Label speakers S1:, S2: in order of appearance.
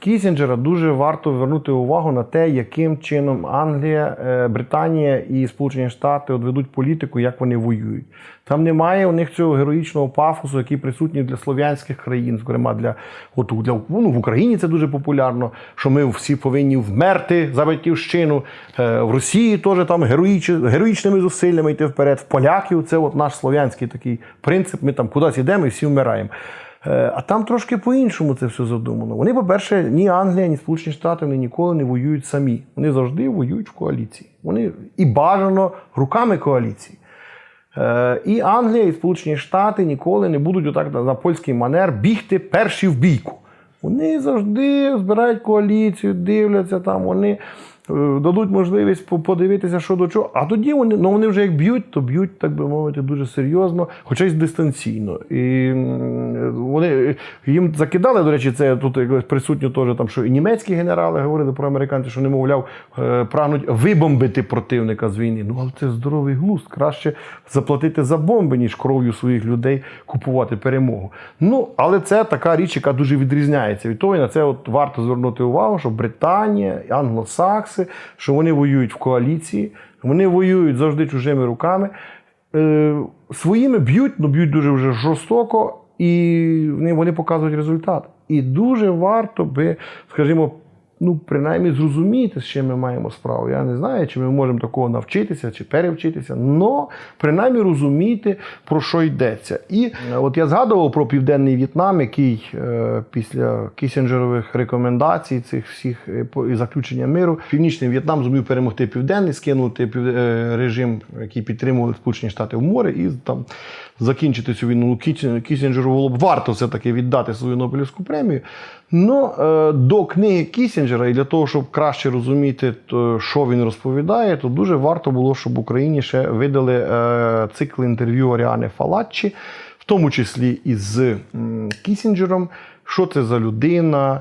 S1: Кісінджера дуже варто звернути увагу на те, яким чином Англія, е, Британія і Сполучені Штати от ведуть політику, як вони воюють. Там немає у них цього героїчного пафосу, який присутній для слов'янських країн, зокрема для, от, для ну, в Україні це дуже популярно, що ми всі повинні вмерти за батьківщину. Е, В Росії теж там героїч, героїчними зусиллями йти вперед. В поляків це от наш слов'янський такий принцип. Ми там кудись йдемо і всі вмираємо. Е, А там трошки по-іншому це все задумано. Вони, по-перше, ні Англія, ні Сполучені Штати вони ніколи не воюють самі. Вони завжди воюють в коаліції. Вони і бажано руками коаліції. Е, І Англія, і Сполучені Штати ніколи не будуть отак на польський манер бігти перші в бійку. Вони завжди збирають коаліцію, дивляться там, вони е, дадуть можливість подивитися, що до чого. А тоді вони, ну вони вже як б'ють, то б'ють, так би мовити, дуже серйозно, хоча й дистанційно. І вони їм закидали, до речі, це тут присутньо теж там, що і німецькі генерали говорили про американців, що вони, мовляв, е, прагнуть вибомбити противника з війни. Ну, але це здоровий глузд. Краще заплатити за бомби, ніж кров'ю своїх людей купувати перемогу. Ну, але це така річ, яка дуже відрізняється від того, і на це от варто звернути увагу, що Британія, англосакси, що вони воюють в коаліції, вони воюють завжди чужими руками. Е, своїми б'ють, ну б'ють дуже вже жорстоко, і вони, показують результат. І дуже варто би, скажімо, ну, принаймні зрозуміти, з чим ми маємо справу. Я не знаю, чи ми можемо такого навчитися чи перевчитися, але принаймні розуміти, про що йдеться. І е, от я згадував про Південний В'єтнам, який е, після Кісінджерових рекомендацій, цих всіх е, і заключення миру, Північний В'єтнам зумів перемогти Південний, скинути режим, який підтримували Сполучені Штати в море, і там закінчити цю війну. Ну, Кісінджеру було б варто все-таки віддати свою Нобелівську премію. Ну, до книги Кісінджера, і для того, щоб краще розуміти, що він розповідає, то дуже варто було, щоб Україні ще видали е, цикл інтерв'ю Аріани Фалаччі, в тому числі із з Кісінджером, що це за людина,